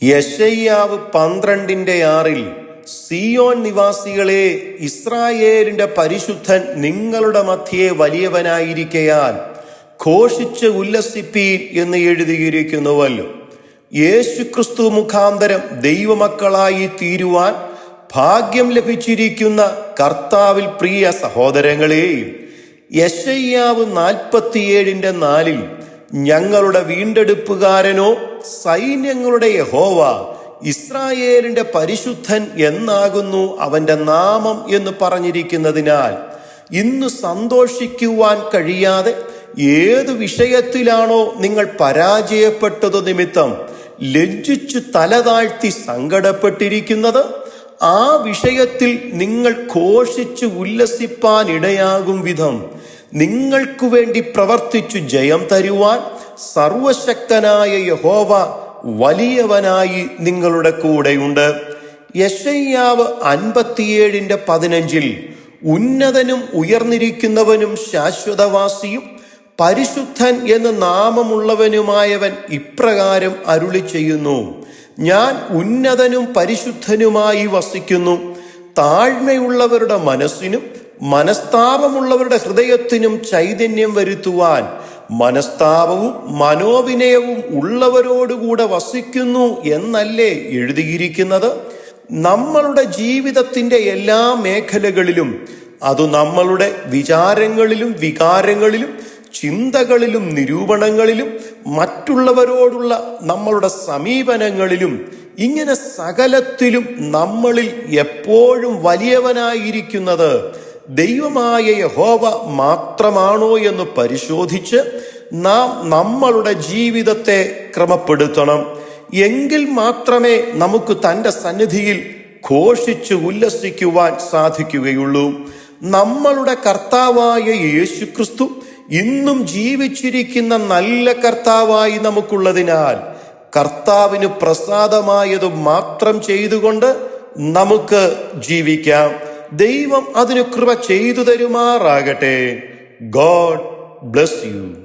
യശയ്യാവ് പന്ത്രണ്ടിന്റെ ആറിൽ സിയോൻ നിവാസികളെ ഇസ്രായേലിന്റെ പരിശുദ്ധൻ നിങ്ങളുടെ മധ്യേ വലിയവനായിരിക്കയാൽ ഘോഷിച്ച് ഉല്ലസിപ്പീൻ എന്ന് എഴുതിയിരിക്കുന്നുവല്ലോ യേശുക്രിസ്തു മുഖാന്തരം ദൈവമക്കളായി തീരുവാൻ ഭാഗ്യം ലഭിച്ചിരിക്കുന്ന കർത്താവിൽ പ്രിയ സഹോദരങ്ങളെയും യശയ്യാവ് നാൽപ്പത്തിയേഴിന്റെ നാലിൽ ഞങ്ങളുടെ വീണ്ടെടുപ്പുകാരനോ സൈന്യങ്ങളുടെ യഹോവ ഇസ്രായേലിന്റെ പരിശുദ്ധൻ എന്നാകുന്നു അവന്റെ നാമം എന്ന് പറഞ്ഞിരിക്കുന്നതിനാൽ ഇന്ന് സന്തോഷിക്കുവാൻ കഴിയാതെ ഏതു വിഷയത്തിലാണോ നിങ്ങൾ പരാജയപ്പെട്ടതു നിമിത്തം ലജ്ജിച്ചു തലതാഴ്ത്തി സങ്കടപ്പെട്ടിരിക്കുന്നത് ആ വിഷയത്തിൽ നിങ്ങൾ ഘോഷിച്ചു ഉല്ലസിപ്പാൻ ഇടയാകും വിധം. നിങ്ങൾക്കു വേണ്ടി പ്രവർത്തിച്ചു ജയം തരുവാൻ സർവശക്തനായ യഹോവ വലിയവനായി നിങ്ങളുടെ കൂടെയുണ്ട്. യശയ്യാവ് അൻപത്തിയേഴിന്റെ പതിനഞ്ചിൽ ഉന്നതനും ഉയർന്നിരിക്കുന്നവനും ശാശ്വതവാസിയും പരിശുദ്ധൻ എന്ന് നാമമുള്ളവനുമായവൻ ഇപ്രകാരം അരുളി ചെയ്യുന്നു. ഞാൻ ഉന്നതനും പരിശുദ്ധനുമായി വസിക്കുന്നു. താഴ്മയുള്ളവരുടെ മനസ്സിനും മനസ്താപമുള്ളവരുടെ ഹൃദയത്തിനും ചൈതന്യം വരുത്തുവാൻ മനസ്താപവും മനോവിനയവും ഉള്ളവരോടുകൂടെ വസിക്കുന്നു എന്നല്ലേ എഴുതിയിരിക്കുന്നത്? നമ്മളുടെ ജീവിതത്തിന്റെ എല്ലാ മേഖലകളിലും അത് നമ്മളുടെ വിചാരങ്ങളിലും വികാരങ്ങളിലും ചിന്തകളിലും നിരൂപണങ്ങളിലും മറ്റുള്ളവരോടുള്ള നമ്മളുടെ സമീപനങ്ങളിലും ഇങ്ങനെ സകലത്തിലും നമ്മളിൽ എപ്പോഴും വലിയവനായിരിക്കുന്നത് ദൈവമായ യഹോവ മാത്രമാണോ എന്ന് പരിശോധിച്ച് നാം നമ്മളുടെ ജീവിതത്തെ ക്രമപ്പെടുത്തണം. എങ്കിൽ മാത്രമേ നമുക്ക് തന്റെ സന്നിധിയിൽ ഘോഷിച്ച് ഉല്ലസിക്കുവാൻ സാധിക്കുകയുള്ളൂ. നമ്മളുടെ കർത്താവായ യേശുക്രിസ്തു ഇന്നും ജീവിച്ചിരിക്കുന്ന നല്ല കർത്താവായി നമുക്കുള്ളതിനാൽ കർത്താവിന് പ്രസാദമായത് മാത്രം ചെയ്തുകൊണ്ട് നമുക്ക് ജീവിക്കാം. ദൈവം അതിന് കൃപ ചെയ്തു തരുമാറാകട്ടെ. God bless you.